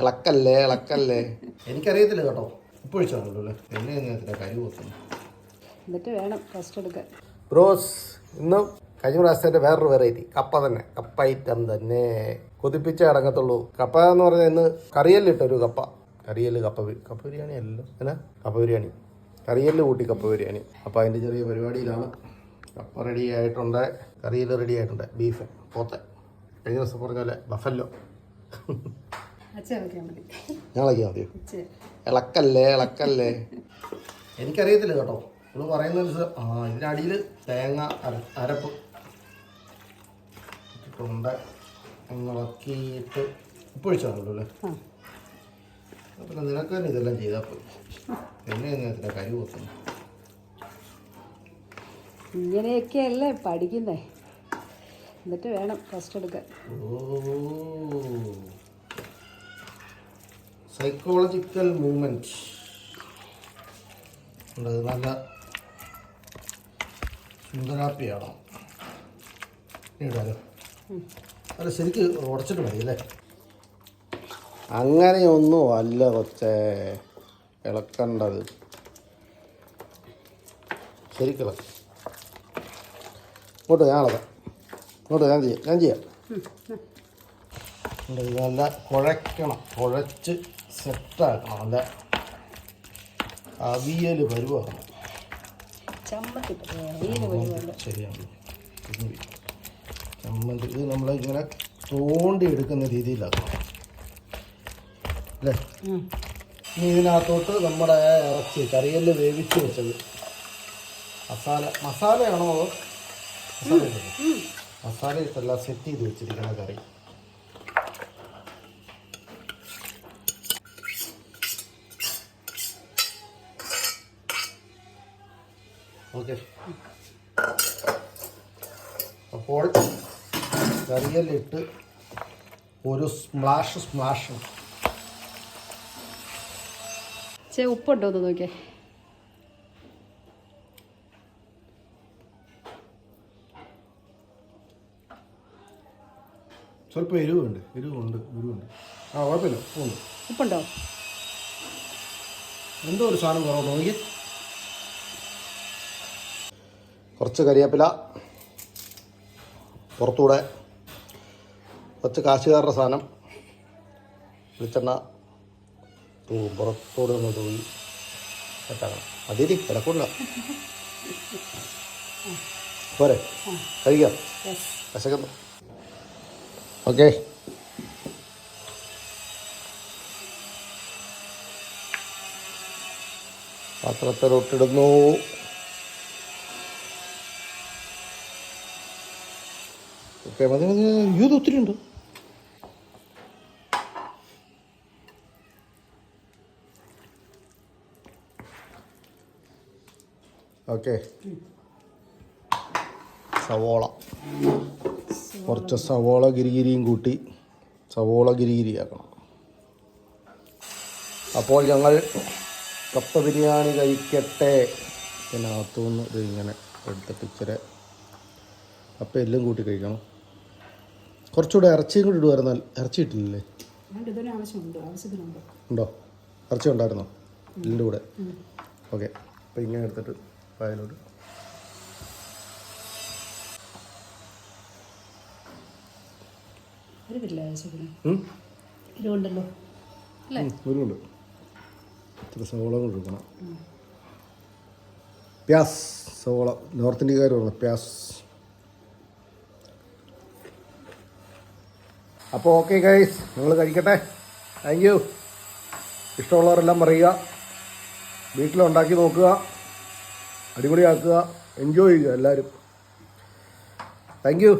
ഇളക്കല്ലേ ഇളക്കല്ലേ? എനിക്കറിയത്തില്ല കേട്ടോ. ഉപ്പ് ഒഴിച്ചാണല്ലോ അല്ലേ എന്നെ കരി കൊത്തുന്നു എന്നിട്ട് വേണം ഫസ്റ്റ് എടുക്കാൻ. ബ്രോസ് ഇന്ന് കഴിഞ്ഞ പ്രാവശ്യത്തെ വേറൊരു വെറൈറ്റി കപ്പ തന്നെ. കപ്പ ഐറ്റം തന്നെ. കൊതിപ്പിച്ച അടങ്ങത്തുള്ളൂ. കപ്പ എന്ന് പറഞ്ഞാൽ ഇന്ന് കറിയല്ലിട്ടൊരു കപ്പ. കറിയൽ കപ്പ കപ്പ ബിരിയാണി അല്ലല്ലോ. അല്ല കപ്പ ബിരിയാണി. കറിയൽ കൂട്ടി കപ്പ ബിരിയാണി. അപ്പോൾ അതിന്റെ ചെറിയ പരിപാടിയിലാണ്. കപ്പ റെഡി ആയിട്ടുണ്ട്. കറിയിൽ റെഡി ആയിട്ടുണ്ട്. ബീഫ് പോത്ത്. കഴിഞ്ഞ ദിവസം പറഞ്ഞ പോലെ ബഫല്ലോ. ഞങ്ങളൊക്കെ മതിയോ? ഇളക്കല്ലേ ഇളക്കല്ലേ? എനിക്കറിയത്തില്ല കേട്ടോ. നിങ്ങൾ പറയുന്നത് ആ ഇതിനടിയിൽ തേങ്ങ അര അരപ്പ് ഇട്ടിട്ടുണ്ട്. ഇളക്കിയിട്ട് ഉപ്പ് ഒഴിച്ചാണല്ലോ അല്ലേ? അപ്പം നിനക്ക് തന്നെ ഇതെല്ലാം ചെയ്താൽ പോയി എന്നെ എങ്ങനെ കരി കൊത്തുന്നു. ഇങ്ങനെയൊക്കെയല്ലേ പഠിക്കുന്നേ? എന്നിട്ട് വേണം ഫസ്റ്റ് എടുക്കാൻ. ഓ. സൈക്കോളജിക്കൽ മൂവ്മെന്റ് മൂവ്മെന്റ് നല്ല സുന്ദരാപ്പിയാണോ? ഇടാലോ. അല്ല ശരിക്ക് ഉടച്ചിട്ട് മതി അല്ലേ? അങ്ങനെയൊന്നും അല്ല കൊച്ചേ ഇളക്കണ്ടത്. ശരിക്കിളക്ക ഇങ്ങോട്ട് ഞാൻ ഇളക്കാം. ഇങ്ങോട്ട് ഞാൻ ചെയ്യാം ഞാൻ ചെയ്യാം. നല്ല കുഴക്കണം കുഴച്ച് സെറ്റാക്കണം അല്ല അവിയൽ പരുവാണ് വരുവാണ്ട് ശരിയാണ് ചമ്മന്തി ഇത് നമ്മൾ ഇങ്ങനെ തോണ്ടി എടുക്കുന്ന രീതിയിലാക്കണം അല്ലേ? ഇനി ഇതിനകത്തോട്ട് നമ്മുടെ ഇറച്ചി കറിയൽ വേവിച്ച് വെച്ചത്. മസാല മസാലയാണോ മസാല? മസാല ഇട്ടല്ല സെറ്റ് ചെയ്ത് വെച്ചിരിക്കുന്ന കറി. ഓക്കെ അപ്പോൾ കറിയലിട്ട് ഒരു സ്മാഷ് സ്മാഷ് ചേ ഉപ്പുണ്ടോ എന്ന് നോക്കിയേ. സ്വല്പം എരിവുണ്ട് എരിവുണ്ട് എരിവുണ്ട്. ആ കുഴപ്പമില്ല ഉണ്ട് ഉപ്പുണ്ടോ? എന്തോ ഒരു സാധനം കുറവ് നോക്കി കുറച്ച് കരിയേപ്പില പുറത്തൂടെ കുറച്ച് കാശുകാരുടെ സാധനം വെളിച്ചെണ്ണ തൂവും പുറത്തൂടെ ഒന്ന് തൂവി സെറ്റാക്കണം അതിരി വിലക്കൂടില്ല പോരെ കഴിക്കാം. വിശക്കുന്നു. ഓക്കെ. പാത്രത്തിലോട്ടിടുന്നു. ഓക്കെ മതി മതി ഇത് ഒത്തിരി ഉണ്ട്. ഓക്കെ. സവോള. കുറച്ച് സവോള ഗിരിഗിരിയും കൂട്ടി സവോള ഗിരിഗിരിയാക്കണം. അപ്പോൾ ഞങ്ങൾ കപ്പ ബിരിയാണി കഴിക്കട്ടെ ഇതിനകത്തുനിന്ന് ഇത് ഇങ്ങനെ എടുത്തിട്ട് ഇച്ചിരി കപ്പ എല്ലാം കൂട്ടി കഴിക്കണം. കുറച്ചുകൂടെ ഇറച്ചിയും കൂടി ഇടുമായിരുന്നാൽ ഇറച്ചി ഇട്ടില്ലേ ആവശ്യമുണ്ട്. ഉണ്ടോ? ഇറച്ചി ഉണ്ടായിരുന്നോ? ഇതിന്റെ കൂടെ? ഓക്കെ. അപ്പോൾ ഇങ്ങനെ എടുത്തിട്ട് പായലോട്ട് ഇത്തിരി സവോള കൊണ്ട് എടുക്കണം. പ്യാസ് സവോള. നോർത്ത് ഇന്ത്യക്കാർ പറഞ്ഞു പ്യാസ്. അപ്പോൾ ഓക്കെ ഗൈസ് നിങ്ങൾ കഴിക്കട്ടെ. താങ്ക് യു ഇഷ്ടമുള്ളവരെല്ലാം പറയുക. വീട്ടിലുണ്ടാക്കി നോക്കുക. അടിപൊളിയാക്കുക. എൻജോയ് ചെയ്യുക എല്ലാവരും. Thank you